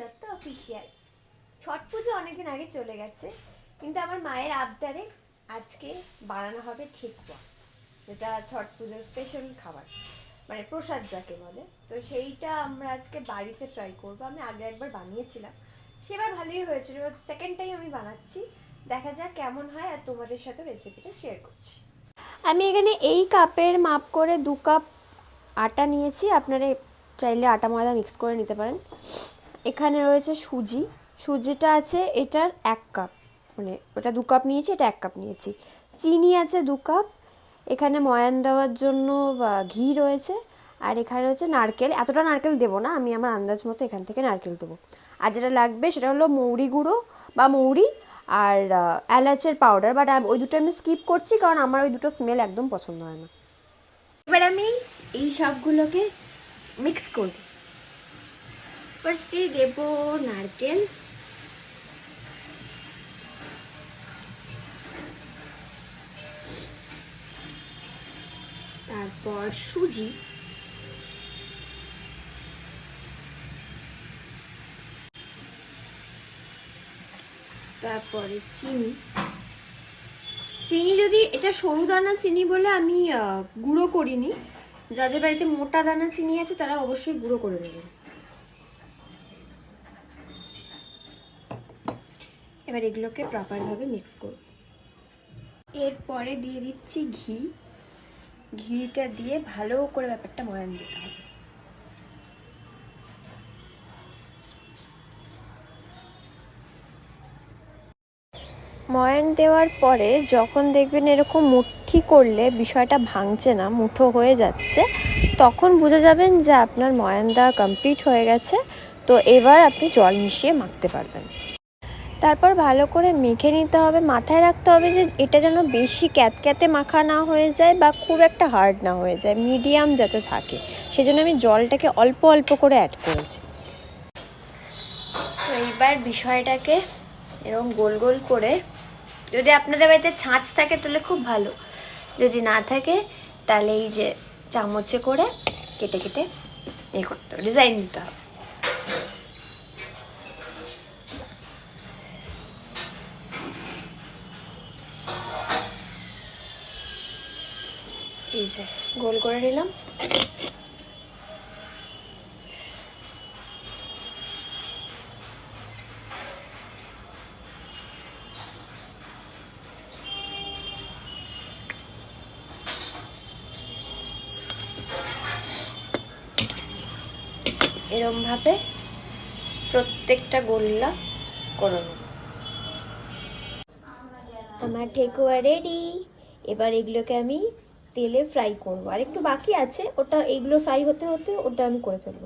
Dutta official ছট পুজো অনেকদিন আগে চলে গেছে, কিন্তু আমার মায়ের আবদারে আজকে বানানো হবে ঠেকুয়া, যেটা ছট পুজোর স্পেশাল খাবার মানে প্রসাদ যাকে বলে। তো সেইটা আমরা আজকে বাড়িতে ট্রাই করব। আমি আগে একবার বানিয়েছিলাম, সেবার ভালোই হয়েছিল। সেকেন্ড টাইম আমি বানাচ্ছি, দেখা যাক কেমন হয় আর তোমাদের সাথে রেসিপিটা শেয়ার করছি। আমি এখানে এই কাপের মাপ করে দু কাপ আটা নিয়েছি। আপনারা চাইলে আটা ময়দা মিক্স করে নিতে পারেন। এখানে রয়েছে সুজি। সুজিটা আছে এটার এক কাপ। মানে ওটা দু কাপ নিয়েছি, এটা এক কাপ নিয়েছি। চিনি আছে দু কাপ। এখানে ময়ান দেওয়ার জন্য ঘি রয়েছে। আর এখানে হচ্ছে নারকেল। এতটা নারকেল দেবো না, আমি আমার আন্দাজ মতো এখান থেকে নারকেল দেবো। আর যেটা লাগবে সেটা হলো মৌরি গুঁড়ো বা মৌরি আর এলাচের পাউডার বাট ওই দুটো আমি স্কিপ করছি কারণ আমার ওই দুটো স্মেল একদম পছন্দ হয় না। এবার আমি এই সবগুলোকে মিক্স করি ফার্স্টে দেব নারকেল। তারপর সুজি। তারপরে চিনি। চিনি যদি, এটা সরু দানা চিনি বলে আমি গুঁড়ো করিনি। যাদের বাড়িতে মোটা দানা চিনি আছে, তারা অবশ্যই গুঁড়ো করে নেবেন। এবার এগুলোকে প্রপারভাবে মিক্স করব। এরপরে দিয়ে দিচ্ছি ঘি। ঘিটা দিয়ে ভালো করে ব্যাপারটা ময়ান দিতে হবে। ময়ান দেওয়ার পরে যখন দেখবেন এরকম মুঠি করলে বিষয়টা ভাঙছে না, মুঠো হয়ে যাচ্ছে, তখন বুঝে যাবেন যে আপনার ময়ান দেওয়া কমপ্লিট হয়ে গেছে। তো এবার আপনি জল মিশিয়ে মাখতে পারবেন। তারপর ভালো করে মেখে নিতে হবে। মাথায় রাখতে হবে যে এটা যেন বেশি ক্যাতক্যাতে মাখা না হয়ে যায় বা খুব একটা হার্ড না হয়ে যায়, মিডিয়াম যাতে থাকে। সেজন্য আমি জলটাকে অল্প অল্প করে অ্যাড করেছি। তো এইবার বিষয়টাকে এরকম গোল গোল করে যদি আপনাদের বাড়িতে ছাঁচ থাকে তাহলে খুব ভালো। যদি না থাকে তাহলে এই যে চামচে করে কেটে কেটে এ করতে হবে ডিজাইন দিতে হবে। গোল করে নিলাম। এরমভাবে প্রত্যেকটা গোল্লা করে আমার ঠেকুয়া রেডি এবার এগুলোকে আমি তেলে ফ্রাই করব। আর একটু বাকি আছে, ওটা এইগুলো ফ্রাই হতে হতে ওটা আমি করে ফেলব।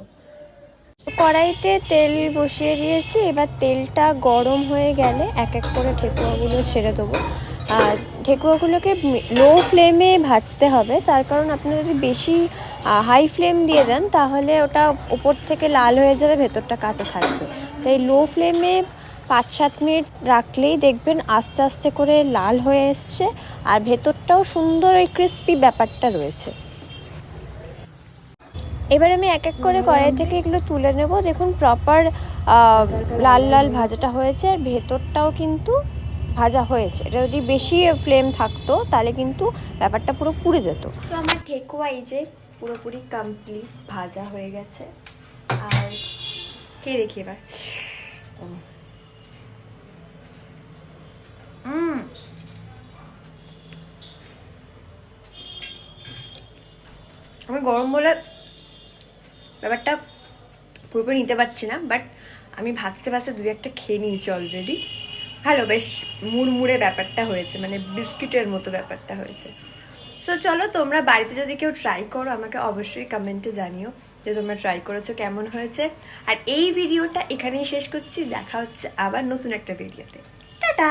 কড়াইতে তেল বসিয়ে দিয়েছি, এবার তেলটা গরম হয়ে গেলে এক এক করে ঠেকুয়াগুলো ছেড়ে দেবো। আর ঠেকুয়াগুলোকে লো ফ্লেমে ভাজতে হবে, তার কারণ আপনি যদি বেশি হাই ফ্লেম দিয়ে দেন, তাহলে ওটা ওপর থেকে লাল হয়ে যাবে, ভেতরটা কাঁচা থাকবে। তাই লো ফ্লেমে পাঁচ সাত মিনিট রাখলেই দেখবেন আস্তে আস্তে করে লাল হয়ে এসছে আর ভেতরটাও সুন্দর ওই ক্রিস্পি ব্যাপারটা রয়েছে। এবার আমি এক এক করে কড়াই থেকে এগুলো তুলে নেব। দেখুন প্রপার লাল লাল ভাজাটা হয়েছে আর ভেতরটাও কিন্তু ভাজা হয়েছে। এটা যদি বেশি ফ্লেম থাকতো তাহলে কিন্তু ব্যাপারটা পুরো পুড়ে যেত। তো আমার ঠেকুয়া এই যে পুরোপুরি কমপ্লিট ভাজা হয়ে গেছে। আর খেয়ে দেখি এবার। আমি গরম বলে ব্যাপারটা পুরোপুরি নিতে পারছি না বাট আমি ভাজতে ভাজতে দুই একটা খেয়ে নিয়েছি অলরেডি ভালো, বেশ মুড়মুড়ে ব্যাপারটা হয়েছে মানে বিস্কিটের মতো ব্যাপারটা হয়েছে। সো চলো তোমরা বাড়িতে যদি কেউ ট্রাই করো, আমাকে অবশ্যই কমেন্টে জানিও যে তোমরা ট্রাই করেছ, কেমন হয়েছে। আর এই ভিডিওটা এখানেই শেষ করছি, দেখা হচ্ছে আবার নতুন একটা ভিডিওতে টাটা!